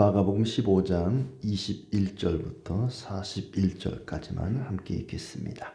마가복음 15장 21절부터 41절까지만 함께 읽겠습니다.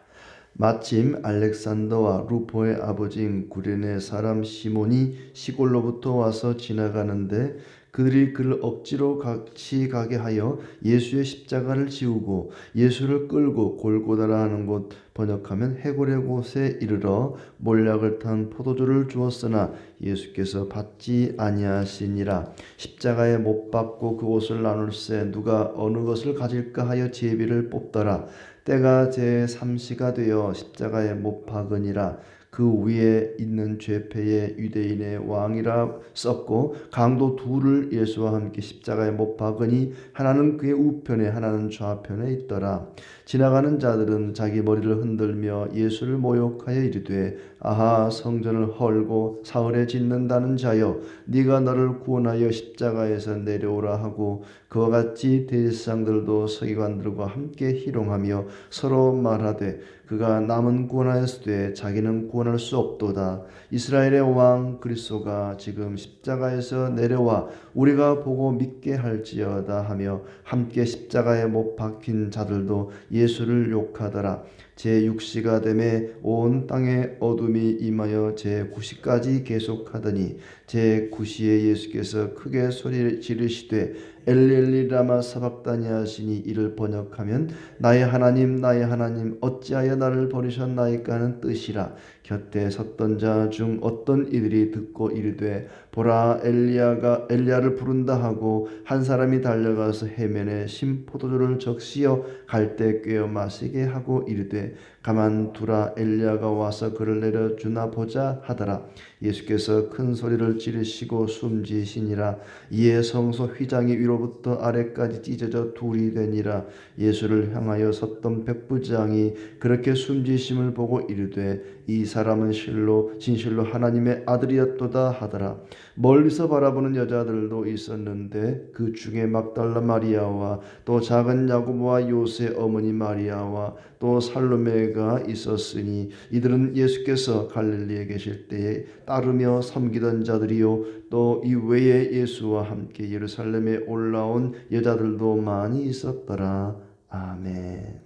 마침 알렉산더와 루포의 아버지인 구레네 사람 시몬이 시골로부터 와서 지나가는데 그들이 그를 억지로 같이 가게 하여 예수의 십자가를 지우고 예수를 끌고 골고다라 하는 곳 번역하면 해골의 곳에 이르러 몰약을 탄 포도주를 주었으나 예수께서 받지 아니하시니라. 십자가에 못 박고 그 옷을 나눌세 누가 어느 것을 가질까 하여 제비를 뽑더라. 때가 제 삼시가 되어 십자가에 못 박으니라 그 위에 있는 죄패의 유대인의 왕이라 썼고 강도 둘을 예수와 함께 십자가에 못 박으니 하나는 그의 우편에 하나는 좌편에 있더라. 지나가는 자들은 자기 머리를 흔들며 예수를 모욕하여 이르되 아하 성전을 헐고 사흘에 짓는다는 자여 네가 너를 구원하여 십자가에서 내려오라 하고 그와 같이 대제사장들도 서기관들과 함께 희롱하며 서로 말하되 그가 남은 구원하였으되 자기는 구원할 수 없도다. 이스라엘의 왕 그리스도가 지금 십자가에서 내려와 우리가 보고 믿게 할지어다 하며 함께 십자가에 못 박힌 자들도 예수를 욕하더라. 제6시가 되매 온 땅에 어둠이 임하여 제9시까지 계속하더니 제9시에 예수께서 크게 소리 지르시되 엘리엘리 라마 사박다니 하시니 이를 번역하면 나의 하나님 나의 하나님 어찌하여 나를 버리셨나이까 하는 뜻이라 곁에 섰던 자 중 어떤 이들이 듣고 이르되 보라 엘리야가 엘리야를 부른다 하고 한 사람이 달려가서 해면에 심 포도주를 적시어 갈대 꿰어 마시게 하고 이르되 가만두라 엘리야가 와서 그를 내려 주나 보자 하더라. 예수께서 큰 소리를 지르시고 숨지시니라. 이에 성소 휘장이 위로부터 아래까지 찢어져 둘이 되니라. 예수를 향하여 섰던 백부장이 그렇게 숨지심을 보고 이르되 이 사람은 실로 진실로 하나님의 아들이었도다 하더라. 멀리서 바라보는 여자들도 있었는데 그 중에 막달라 마리아와 또 작은 야고보와 요새 어머니 마리아와 또 살로메 가 있었으니 이들은 예수께서 갈릴리에 계실 때에 따르며 섬기던 자들이요 또 이 외에 예수와 함께 예루살렘에 올라온 여자들도 많이 있었더라. 아멘.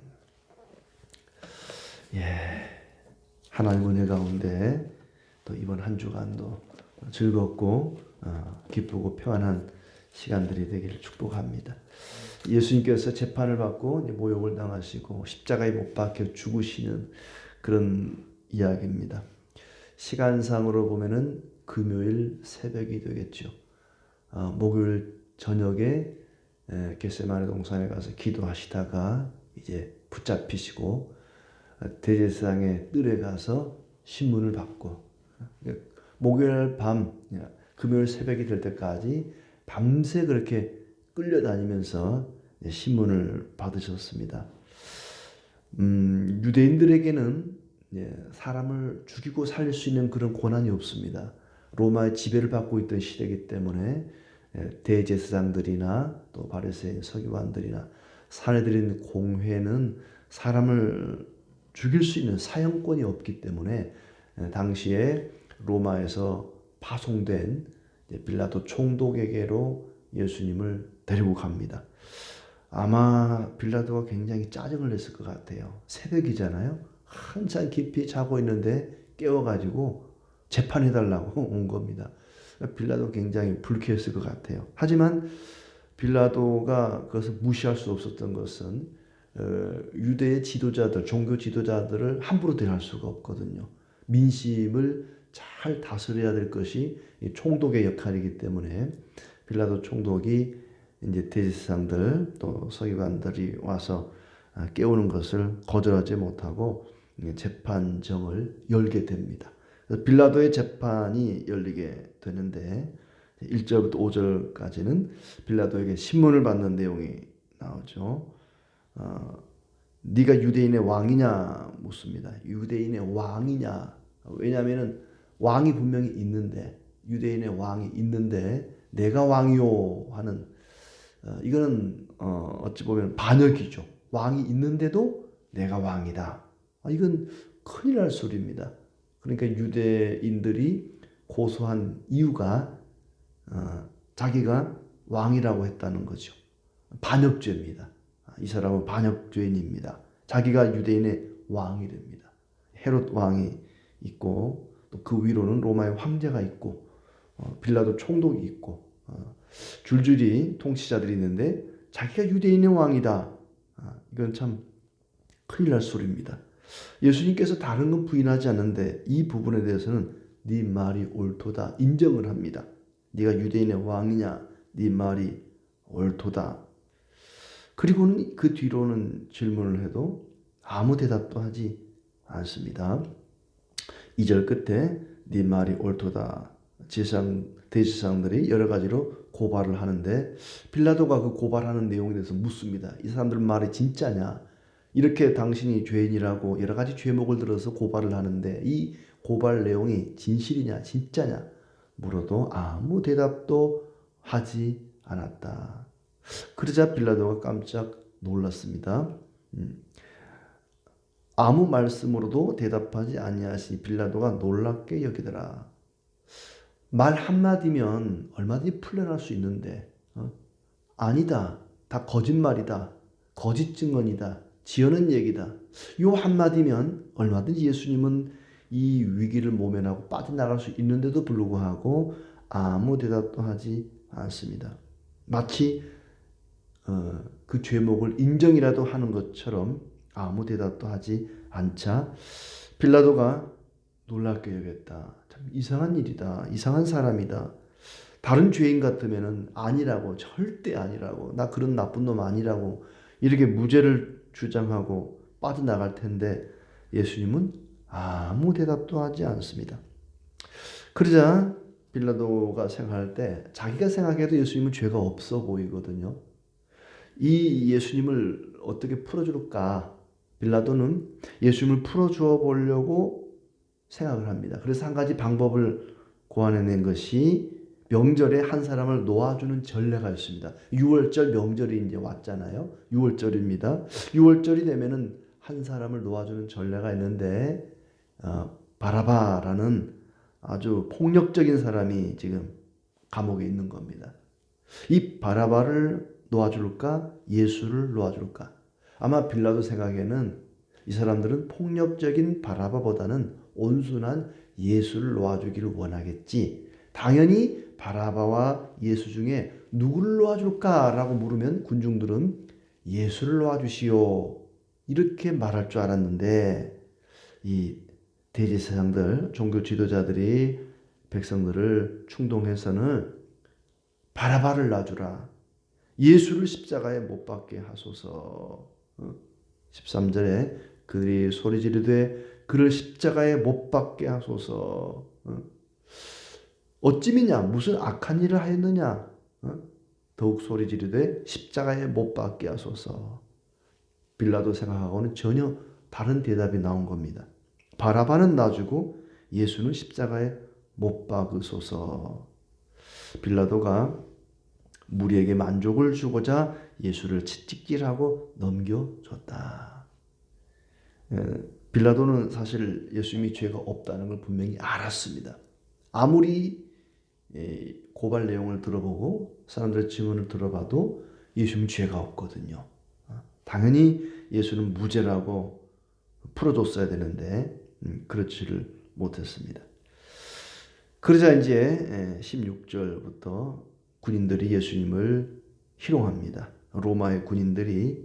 예. 하나님 은혜 가운데 또 이번 한 주간도 즐겁고 어, 기쁘고 평안한 시간들이 되기를 축복합니다. 예수님께서 재판을 받고 모욕을 당하시고 십자가에 못 박혀 죽으시는 그런 이야기입니다. 시간상으로 보면은 금요일 새벽이 되겠죠. 어, 목요일 저녁에 겟세마네 동산에 가서 기도하시다가 이제 붙잡히시고 어, 대제사장의 뜰에 가서 신문을 받고 목요일 밤, 금요일 새벽이 될 때까지 밤새 그렇게 끌려다니면서 신문을 받으셨습니다. 음, 유대인들에게는 사람을 죽이고 살릴 수 있는 그런 권한이 없습니다. 로마의 지배를 받고 있던 시대이기 때문에 대제사장들이나 또 바리새인 서기관들이나 사내들인 공회는 사람을 죽일 수 있는 사형권이 없기 때문에 당시에 로마에서 파송된 빌라도 총독에게로 예수님을 데리고 갑니다. 아마 빌라도가 굉장히 짜증을 냈을 것 같아요. 새벽이잖아요. 한참 깊이 자고 있는데 깨워가지고 재판해달라고 온 겁니다. 빌라도 굉장히 불쾌했을 것 같아요. 하지만 빌라도가 그것을 무시할 수 없었던 것은 어, 유대의 지도자들, 종교 지도자들을 함부로 대할 수가 없거든요. 민심을 잘 다스려야 될 것이 총독의 역할이기 때문에 빌라도 총독이 이제 대제사장들 또 서기관들이 와서 아, 깨우는 것을 거절하지 못하고 재판정을 열게 됩니다. 빌라도의 재판이 열리게 되는데 1절부터 5절까지는 빌라도에게 신문을 받는 내용이 나오죠. 어, 네가 유대인의 왕이냐 묻습니다. 유대인의 왕이냐? 왜냐하면은 왕이 분명히 있는데 유대인의 왕이 있는데 내가 왕이요 하는 어, 이거는 어, 어찌 보면 반역이죠. 왕이 있는데도 내가 왕이다. 아, 이건 큰일 날 소리입니다. 그러니까 유대인들이 고소한 이유가 어, 자기가 왕이라고 했다는 거죠. 반역죄입니다. 이 사람은 반역죄인입니다. 자기가 유대인의 왕이 됩니다. 헤롯 왕이 있고 또 그 위로는 로마의 황제가 있고 어, 빌라도 총독이 있고 어, 줄줄이 통치자들이 있는데 자기가 유대인의 왕이다. 아, 이건 참 큰일 날 소리입니다. 예수님께서 다른 건 부인하지 않는데 이 부분에 대해서는 네 말이 옳도다 인정을 합니다. 네가 유대인의 왕이냐? 네 말이 옳도다. 그리고는 그 뒤로는 질문을 해도 아무 대답도 하지 않습니다. 2절 끝에 네 말이 옳도다. 제상 대제사장들이 여러 가지로 고발을 하는데 빌라도가 그 고발하는 내용에 대해서 묻습니다. 이 사람들 말이 진짜냐? 이렇게 당신이 죄인이라고 여러 가지 죄목을 들어서 고발을 하는데 이 고발 내용이 진실이냐 진짜냐 물어도 아무 대답도 하지 않았다. 그러자 빌라도가 깜짝 놀랐습니다. 음. 아무 말씀으로도 대답하지 아니하시 빌라도가 놀랍게 여기더라. 말 한마디면 얼마든지 풀려날 수 있는데 어? 아니다. 다 거짓말이다. 거짓 증언이다. 지어낸 얘기다. 요 한마디면 얼마든지 예수님은 이 위기를 모면하고 빠져나갈 수 있는데도 불구하고 아무 대답도 하지 않습니다. 마치 어, 그 죄목을 인정이라도 하는 것처럼 아무 대답도 하지 않자 빌라도가 놀랍게 여겼다. 참 이상한 일이다. 이상한 사람이다. 다른 죄인 같으면은 아니라고 절대 아니라고 나 그런 나쁜 놈 아니라고 이렇게 무죄를 주장하고 빠져나갈 텐데 예수님은 아무 대답도 하지 않습니다. 그러자 빌라도가 생각할 때 자기가 생각해도 예수님은 죄가 없어 보이거든요. 이 예수님을 어떻게 풀어줄까? 빌라도는 예수님을 풀어주어 보려고 생각을 합니다. 그래서 한 가지 방법을 고안해낸 것이 명절에 한 사람을 놓아주는 전례가 있습니다. 6월절 명절이 이제 왔잖아요. 6월절입니다. 6월절이 되면은 한 사람을 놓아주는 전례가 있는데 어, 바라바라는 아주 폭력적인 사람이 지금 감옥에 있는 겁니다. 이 바라바를 놓아줄까? 예수를 놓아줄까? 아마 빌라도 생각에는 이 사람들은 폭력적인 바라바보다는 온순한 예수를 놓아주기를 원하겠지. 당연히 바라바와 예수 중에 누구를 놓아줄까라고 물으면 군중들은 예수를 놓아주시오. 이렇게 말할 줄 알았는데 이 대제사장들, 종교 지도자들이 백성들을 충동해서는 바라바를 놔주라. 예수를 십자가에 못 박게 하소서. 13절에 어? 그들이 소리 지르되 그를 십자가에 못 박게 하소서. 어? 어찌미냐 무슨 악한 일을 하였느냐 어? 더욱 소리 지르되 십자가에 못 박게 하소서. 빌라도 생각하고는 전혀 다른 대답이 나온 겁니다. 바라바는 놔주고 예수는 십자가에 못 박으소서. 빌라도가 무리에게 만족을 주고자 예수를 채찍질하고 넘겨줬다. 빌라도는 사실 예수님이 죄가 없다는 걸 분명히 알았습니다. 아무리 고발 내용을 들어보고 사람들의 증언을 들어봐도 예수님 죄가 없거든요. 어? 당연히 예수는 무죄라고 풀어줬어야 되는데 음, 그렇지를 못했습니다. 그러자 이제 16절부터 군인들이 예수님을 희롱합니다. 로마의 군인들이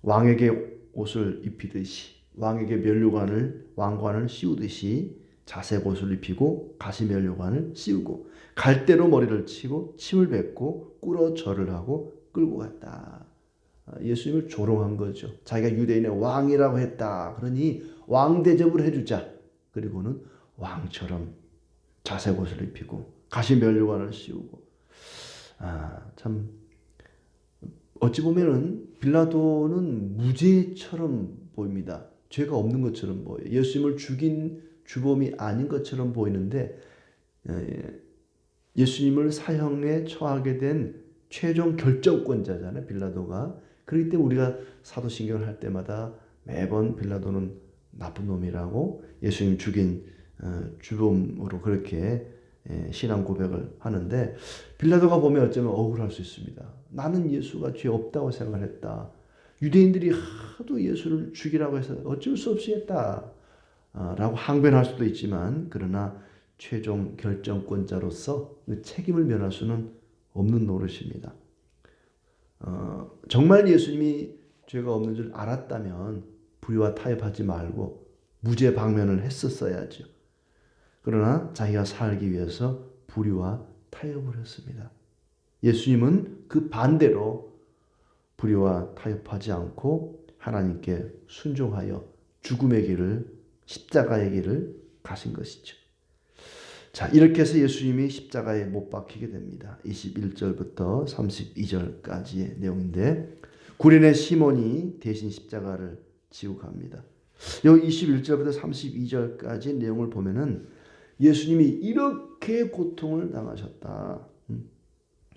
왕에게 옷을 입히듯이 왕에게 면류관을 왕관을 씌우듯이 자색 옷을 입히고 가시 면류관을 씌우고 갈대로 머리를 치고 침을 뱉고 꿇어 절을 하고 끌고 갔다. 아, 예수님을 조롱한 거죠. 자기가 유대인의 왕이라고 했다. 그러니 왕 대접을 해주자. 그리고는 왕처럼 자색 옷을 입히고 가시 면류관을 씌우고 아, 참 어찌 보면은 빌라도는 무죄처럼 보입니다. 죄가 없는 것처럼 보여요. 예수님을 죽인 주범이 아닌 것처럼 보이는데 예, 예수님을 사형에 처하게 된 최종 결정권자잖아요. 빌라도가. 그렇기 때문에 우리가 사도신경을 할 때마다 매번 빌라도는 나쁜 놈이라고 예수님 죽인 어, 주범으로 그렇게 예, 신앙 고백을 하는데 빌라도가 보면 어쩌면 억울할 수 있습니다. 나는 예수가 죄 없다고 생각을 했다. 유대인들이 하도 예수를 죽이라고 해서 어쩔 수 없이 했다. 아, 라고 항변할 수도 있지만 그러나 최종 결정권자로서 그 책임을 면할 수는 없는 노릇입니다. 어, 정말 예수님이 죄가 없는 줄 알았다면 불의와 타협하지 말고 무죄 방면을 했었어야죠. 그러나 자기가 살기 위해서 불의와 타협을 했습니다. 예수님은 그 반대로 불의와 타협하지 않고 하나님께 순종하여 죽음의 길을 십자가의 길을 가신 것이죠. 자, 이렇게 해서 예수님이 십자가에 못 박히게 됩니다. 21절부터 32절까지의 내용인데 구린의 시몬이 대신 십자가를 지고 갑니다. 여기 21절부터 32절까지 내용을 보면은 예수님이 이렇게 고통을 당하셨다. 음.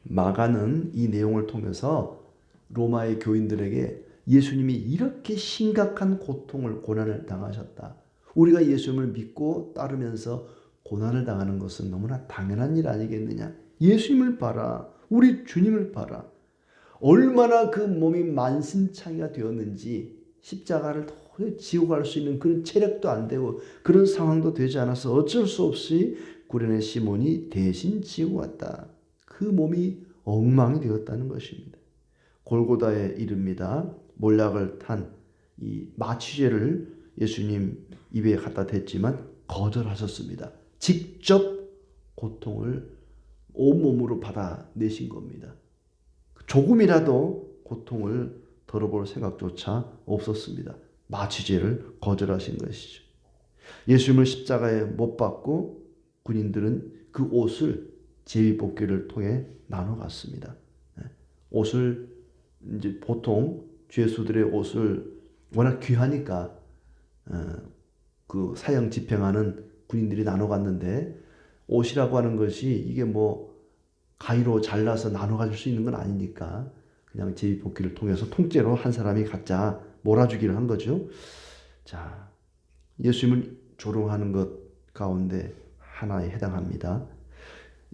마가는 이 내용을 통해서 로마의 교인들에게 예수님이 이렇게 심각한 고통을 고난을 당하셨다. 우리가 예수님을 믿고 따르면서 고난을 당하는 것은 너무나 당연한 일 아니겠느냐? 예수님을 봐라. 우리 주님을 봐라. 얼마나 그 몸이 만신창이가 되었는지 십자가를 도저히 지고 갈 수 있는 그런 체력도 안 되고 그런 상황도 되지 않아서 어쩔 수 없이 구련의 시몬이 대신 지고 왔다. 그 몸이 엉망이 되었다는 것입니다. 골고다에 이릅니다. 몰락을 탄 이 마취제를 예수님 입에 갖다 댔지만 거절하셨습니다. 직접 고통을 온몸으로 받아내신 겁니다. 조금이라도 고통을 덜어볼 생각조차 없었습니다. 마취제를 거절하신 것이죠. 예수님을 십자가에 못 박고 군인들은 그 옷을 제비뽑기를 통해 나눠 갔습니다. 옷을 이제 보통 죄수들의 옷을 워낙 귀하니까 어, 그 사형 집행하는 군인들이 나눠 갔는데 옷이라고 하는 것이 이게 뭐 가위로 잘라서 나눠 가질 수 있는 건 아니니까 그냥 제비뽑기를 통해서 통째로 한 사람이 각자 몰아주기를 한 거죠. 자, 예수님을 조롱하는 것 가운데 하나에 해당합니다.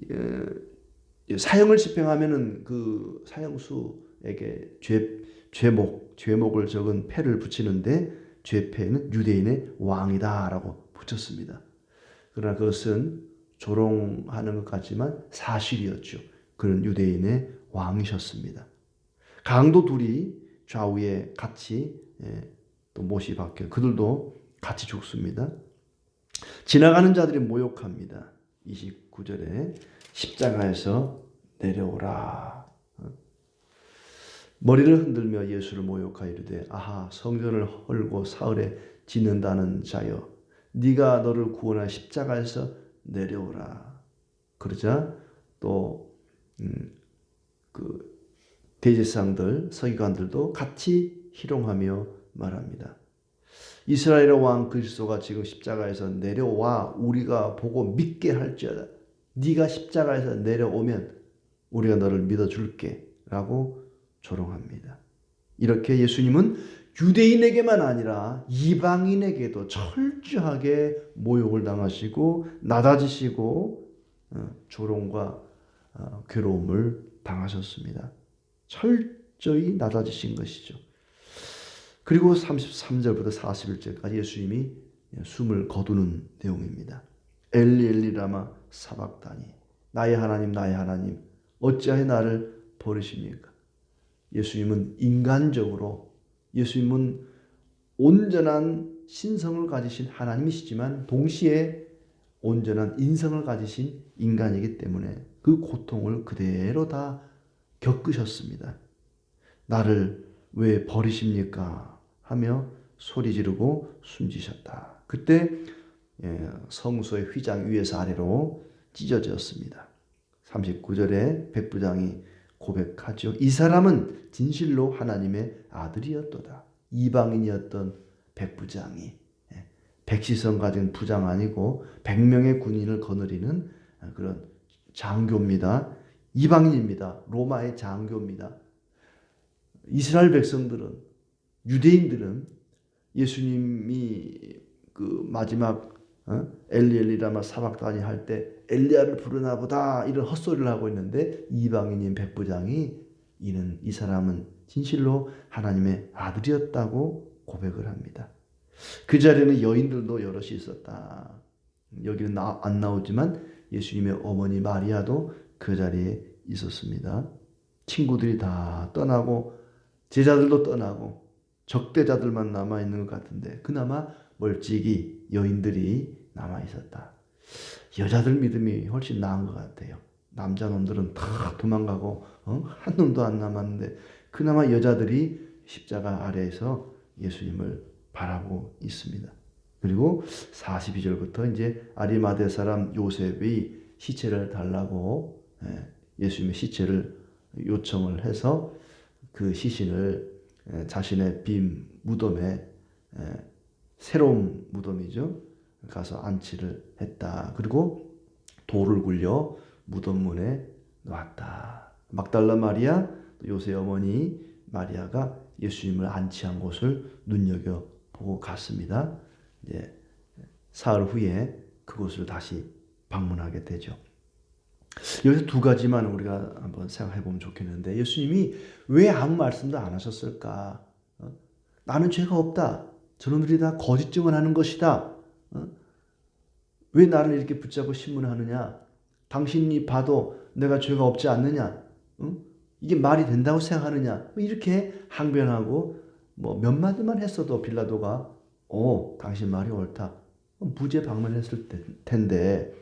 예, 사형을 집행하면은 그 사형수 에게 죄 죄목 죄목을 적은 패를 붙이는데 죄패는 유대인의 왕이다라고 붙였습니다. 그러나 그것은 조롱하는 것 같지만 사실이었죠. 그런 유대인의 왕이셨습니다. 강도 둘이 좌우에 같이 예, 또 못이 박혀 그들도 같이 죽습니다. 지나가는 자들이 모욕합니다. 29절에 십자가에서 내려오라. 머리를 흔들며 예수를 모욕하여 이르되 아하 성전을 헐고 사흘에 짓는다는 자여 네가 너를 구원하 십자가에서 내려오라. 그러자 또그 음, 그 대제상들 서기관들도 같이 희롱하며 말합니다. 이스라엘의 왕 그리스도가 지금 십자가에서 내려와 우리가 보고 믿게 할지어다. 네가 십자가에서 내려오면 우리가 너를 믿어줄게라고 조롱합니다. 이렇게 예수님은 유대인에게만 아니라 이방인에게도 철저하게 모욕을 당하시고 낮아지시고 어, 조롱과 어, 괴로움을 당하셨습니다. 철저히 낮아지신 것이죠. 그리고 33절부터 41절까지 예수님이 숨을 거두는 내용입니다. 엘리 엘리 라마 사박다니 나의 하나님 나의 하나님 어찌하여 나를 버리십니까? 예수님은 인간적으로 예수님은 온전한 신성을 가지신 하나님이시지만 동시에 온전한 인성을 가지신 인간이기 때문에 그 고통을 그대로 다 겪으셨습니다. 나를 왜 버리십니까? 하며 소리 지르고 숨지셨다. 그때 예, 성소의 휘장 위에서 아래로 찢어졌습니다. 39절에 백부장이 고백하죠. 이 사람은 진실로 하나님의 아들이었도다. 이방인이었던 백부장이 예, 백시성 가진 부장 아니고 백명의 군인을 거느리는 그런 장교입니다. 이방인입니다. 로마의 장교입니다. 이스라엘 백성들은 유대인들은 예수님이 그 마지막 어? 엘리 엘리라마 사박다니 할 때 엘리야를 부르나 보다 이런 헛소리를 하고 있는데 이방인인 백부장이 이는 이 사람은 진실로 하나님의 아들이었다고 고백을 합니다. 그 자리에는 여인들도 여럿이 있었다. 여기는 나, 안 나오지만 예수님의 어머니 마리아도 그 자리에 있었습니다. 친구들이 다 떠나고 제자들도 떠나고 적대자들만 남아 있는 것 같은데 그나마 멀찍이 여인들이 남아 있었다. 여자들 믿음이 훨씬 나은 것 같아요. 남자 놈들은 다 도망가고 어? 한 놈도 안 남았는데 그나마 여자들이 십자가 아래에서 예수님을 바라보고 있습니다. 그리고 42절부터 이제 아리마대 사람 요셉이 시체를 달라고 예, 예수님의 시체를 요청을 해서 그 시신을 예, 자신의 빈 무덤에 예, 새로운 무덤이죠. 가서 안치를 했다. 그리고 돌을 굴려 무덤 문에 놓았다. 막달라 마리아, 요새 어머니 마리아가 예수님을 안치한 곳을 눈여겨 보고 갔습니다. 이제 사흘 후에 그곳을 다시 방문하게 되죠. 여기서 두 가지만 우리가 한번 생각해 보면 좋겠는데 예수님이 왜 아무 말씀도 안 하셨을까? 어? 나는 죄가 없다. 저놈들이 다 거짓 증언하는 것이다. 어? 왜 나를 이렇게 붙잡고 신문하느냐? 당신이 봐도 내가 죄가 없지 않느냐? 응? 이게 말이 된다고 생각하느냐? 뭐 이렇게 항변하고 뭐 몇 마디만 했어도 빌라도가 오 당신 말이 옳다. 무죄 방문했을 텐데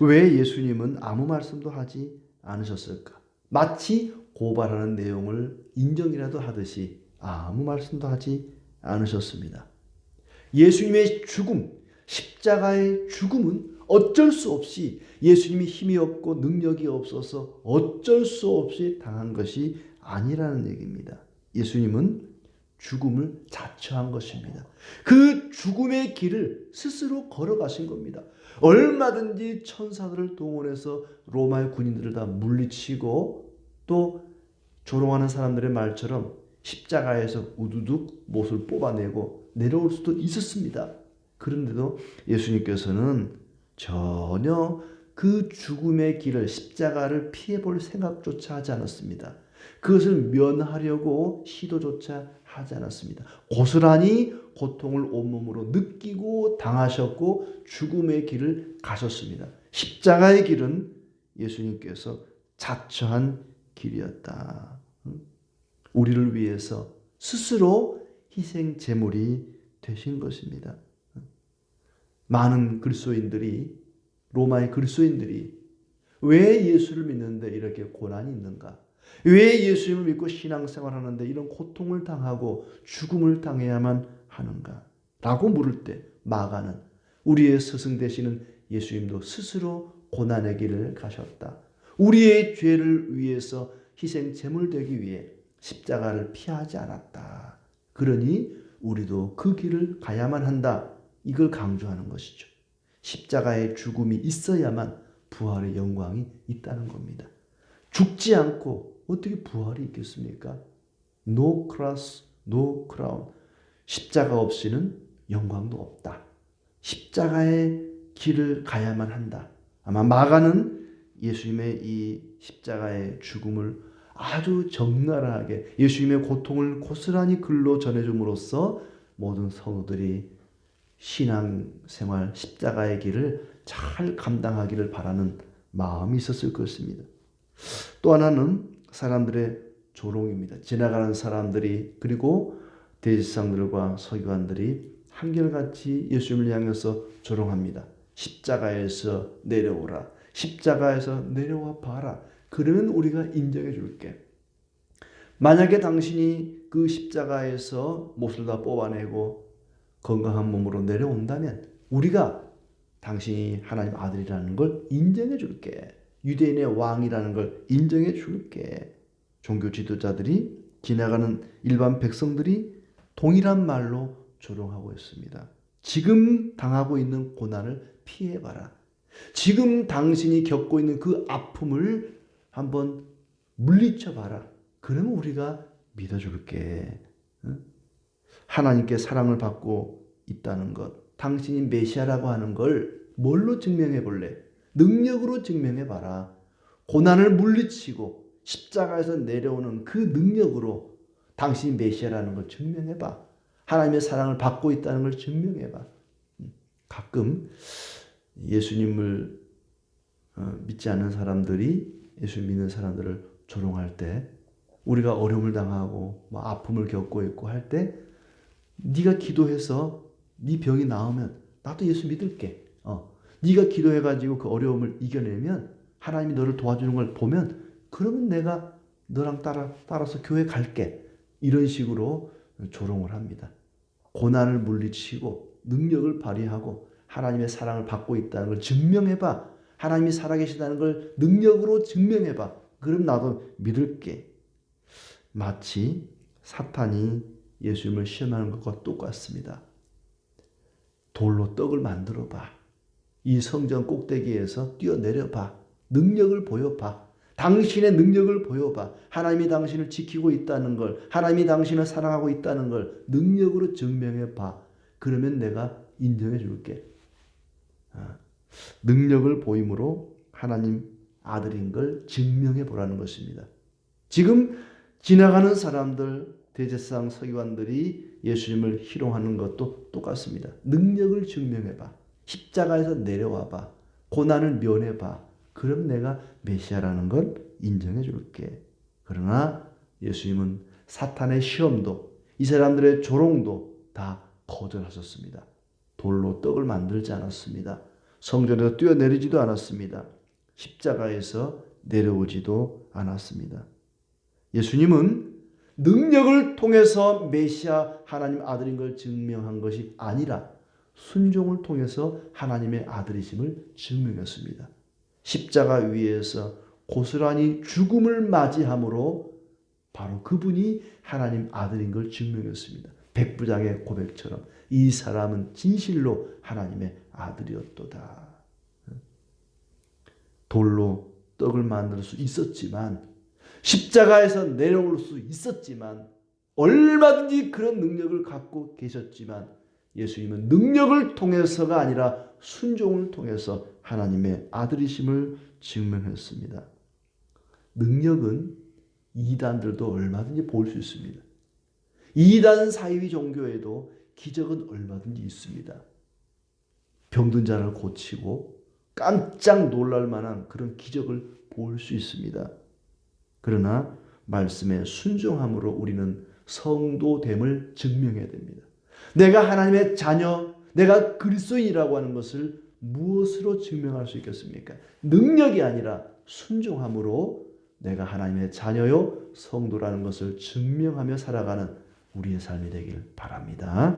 왜 예수님은 아무 말씀도 하지 않으셨을까? 마치 고발하는 내용을 인정이라도 하듯이 아무 말씀도 하지 않으셨습니다. 예수님의 죽음, 십자가의 죽음은 어쩔 수 없이 예수님이 힘이 없고 능력이 없어서 어쩔 수 없이 당한 것이 아니라는 얘기입니다. 예수님은 죽음을 자처한 것입니다. 그 죽음의 길을 스스로 걸어가신 겁니다. 얼마든지 천사들을 동원해서 로마의 군인들을 다 물리치고 또 조롱하는 사람들의 말처럼 십자가에서 우두둑 못을 뽑아내고 내려올 수도 있었습니다. 그런데도 예수님께서는 전혀 그 죽음의 길을 십자가를 피해 볼 생각조차 하지 않았습니다. 그것을 면하려고 시도조차 하지 않았습니다. 고스란히 고통을 온몸으로 느끼고 당하셨고 죽음의 길을 가셨습니다. 십자가의 길은 예수님께서 자처한 길이었다. 우리를 위해서 스스로 희생 제물이 되신 것입니다. 많은 그리스도인들이 로마의 그리스도인들이 왜 예수를 믿는데 이렇게 고난이 있는가? 왜 예수님을 믿고 신앙생활하는데 이런 고통을 당하고 죽음을 당해야만 하는가? 라고 물을 때 마가는 우리의 스승 되시는 예수님도 스스로 고난의 길을 가셨다. 우리의 죄를 위해서 희생 제물 되기 위해 십자가를 피하지 않았다. 그러니 우리도 그 길을 가야만 한다. 이걸 강조하는 것이죠. 십자가의 죽음이 있어야만 부활의 영광이 있다는 겁니다. 죽지 않고 어떻게 부활이 있겠습니까? No cross, no crown. 십자가 없이는 영광도 없다. 십자가의 길을 가야만 한다. 아마 마가는 예수님의 이 십자가의 죽음을 아주 적나라하게 예수님의 고통을 고스란히 글로 전해줌으로써 모든 성도들이 신앙생활 십자가의 길을 잘 감당하기를 바라는 마음이 있었을 것입니다. 또 하나는 사람들의 조롱입니다. 지나가는 사람들이 그리고 대지상들과 서기관들이 한결같이 예수님을 향해서 조롱합니다. 십자가에서 내려오라. 십자가에서 내려와 봐라. 그러면 우리가 인정해 줄게. 만약에 당신이 그 십자가에서 못을 다 뽑아내고 건강한 몸으로 내려온다면 우리가 당신이 하나님 아들이라는 걸 인정해 줄게. 유대인의 왕이라는 걸 인정해 줄게. 종교 지도자들이 지나가는 일반 백성들이 동일한 말로 조롱하고 있습니다. 지금 당하고 있는 고난을 피해봐라. 지금 당신이 겪고 있는 그 아픔을 한번 물리쳐봐라. 그러면 우리가 믿어줄게. 하나님께 사랑을 받고 있다는 것, 당신이 메시아라고 하는 걸 뭘로 증명해 볼래? 능력으로 증명해 봐라. 고난을 물리치고 십자가에서 내려오는 그 능력으로 당신이 메시아라는 걸 증명해 봐. 하나님의 사랑을 받고 있다는 걸 증명해 봐. 음, 가끔 예수님을 어, 믿지 않는 사람들이 예수 믿는 사람들을 조롱할 때 우리가 어려움을 당하고 뭐 아픔을 겪고 있고 할 때 네가 기도해서 네 병이 나으면 나도 예수 믿을게. 어. 네가 기도해 가지고 그 어려움을 이겨내면 하나님이 너를 도와주는 걸 보면 그러면 내가 너랑 따라 따라서 교회 갈게. 이런 식으로 조롱을 합니다. 고난을 물리치고 능력을 발휘하고 하나님의 사랑을 받고 있다는 걸 증명해 봐. 하나님이 살아계시다는 걸 능력으로 증명해 봐. 그럼 나도 믿을게. 마치 사탄이 예수님을 시험하는 것과 똑같습니다. 돌로 떡을 만들어 봐. 이 성전 꼭대기에서 뛰어내려 봐. 능력을 보여 봐. 당신의 능력을 보여 봐. 하나님이 당신을 지키고 있다는 걸, 하나님이 당신을 사랑하고 있다는 걸 능력으로 증명해 봐. 그러면 내가 인정해 줄게. 아, 능력을 보임으로 하나님 아들인 걸 증명해 보라는 것입니다. 지금 지나가는 사람들, 대제사장 서기관들이 예수님을 희롱하는 것도 똑같습니다. 능력을 증명해 봐. 십자가에서 내려와 봐. 고난을 면해 봐. 그럼 내가 메시아라는 걸 인정해 줄게. 그러나 예수님은 사탄의 시험도 이 사람들의 조롱도 다 거절하셨습니다. 돌로 떡을 만들지 않았습니다. 성전에서 뛰어내리지도 않았습니다. 십자가에서 내려오지도 않았습니다. 예수님은 능력을 통해서 메시아 하나님 아들인 걸 증명한 것이 아니라 순종을 통해서 하나님의 아들이심을 증명했습니다. 십자가 위에서 고스란히 죽음을 맞이함으로 바로 그분이 하나님 아들인 걸 증명했습니다. 백부장의 고백처럼 이 사람은 진실로 하나님의 아들이었도다. 돌로 떡을 만들 수 있었지만 십자가에서 내려올 수 있었지만 얼마든지 그런 능력을 갖고 계셨지만 예수님은 능력을 통해서가 아니라 순종을 통해서 하나님의 아들이심을 증명했습니다. 능력은 이단들도 얼마든지 볼 수 있습니다. 이단 사이비 종교에도 기적은 얼마든지 있습니다. 병든 자를 고치고 깜짝 놀랄 만한 그런 기적을 볼 수 있습니다. 그러나 말씀에 순종함으로 우리는 성도됨을 증명해야 됩니다. 내가 하나님의 자녀, 내가 그리스도인이라고 하는 것을 무엇으로 증명할 수 있겠습니까? 능력이 아니라 순종함으로 내가 하나님의 자녀요 성도라는 것을 증명하며 살아가는 우리의 삶이 되길 바랍니다.